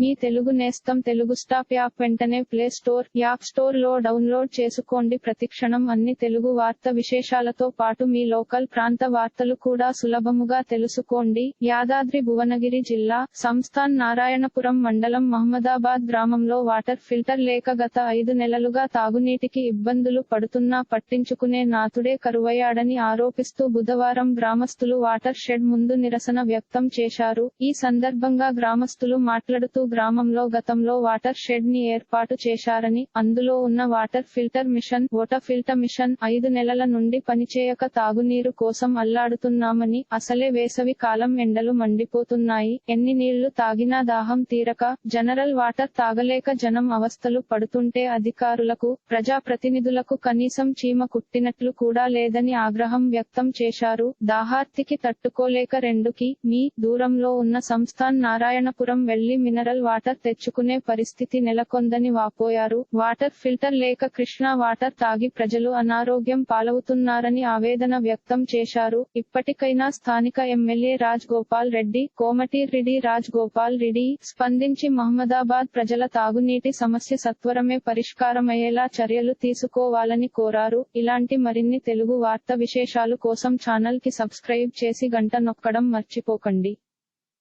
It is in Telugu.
మీ తెలుగు నేస్తం తెలుగు స్టాప్ యాప్ వెంటనే ప్లే స్టోర్ యాప్ స్టోర్లో డౌన్లోడ్ చేసుకోండి. ప్రతిక్షణం అన్ని తెలుగు వార్త విశేషాలతో పాటు మీ లోకల్ ప్రాంత వార్తలు కూడా సులభముగా తెలుసుకోండి. యాదాద్రి భువనగిరి జిల్లా సంస్థాన్ నారాయణపురం మండలం మహమ్మదాబాద్ గ్రామంలో వాటర్ ఫిల్టర్ లేక గత ఐదు నెలలుగా తాగునీటికి ఇబ్బందులు పడుతున్నా పట్టించుకునే నాతుడే కరువయ్యాడని ఆరోపిస్తూ బుధవారం గ్రామస్తులు వాటర్ షెడ్ ముందు నిరసన వ్యక్తం చేశారు. ఈ సందర్భంగా గ్రామస్తులు మాట్లాడుతూ గ్రామంలో గతంలో వాటర్ షెడ్ని ఏర్పాటు చేశారని అందులో ఉన్న water filter machine water filter machine ఐదు నెలల నుండి పనిచేయక తాగునీరు కోసం అల్లాడుతున్నామని అసలే వేసవి కాలం ఎండలు మండిపోతున్నాయి. ఎన్ని నీళ్ళు తాగినా దాహం తీరక జనరల్ వాటర్ తాగలేక జనం అవస్థలు పడుతుంటే అధికారులకు ప్రజాప్రతినిధులకు కనీసం చీమ కుట్టినట్లు కూడా లేదని ఆగ్రహం వ్యక్తం చేశారు. దాహార్తికి తట్టుకోలేక రెండుకి మీ దూరంలో ఉన్న సంస్థాన్ నారాయణపురం వెళ్ళి మినరల్ మినరల్ వాటర్ తెచ్చుకునే పరిస్థితి నెలకొందని వాపోయారు. వాటర్ ఫిల్టర్ లేక కృష్ణా వాటర్ తాగి ప్రజలు అనారోగ్యం పాలవుతున్నారని ఆవేదన వ్యక్తం చేశారు. ఇప్పటికైనా స్థానిక ఎమ్మెల్యే రాజ్ గోపాల్ రెడ్డి కోమటిరెడ్డి రాజ్ గోపాల్ రెడ్డి స్పందించి మహమ్మదాబాద్ ప్రజల తాగునీటి సమస్య సత్వరమే పరిష్కారమయ్యేలా చర్యలు తీసుకోవాలని కోరారు. ఇలాంటి మరిన్ని తెలుగు వార్త విశేషాలు కోసం ఛానల్కి సబ్స్క్రైబ్ చేసి గంట నొక్కడం మర్చిపోకండి.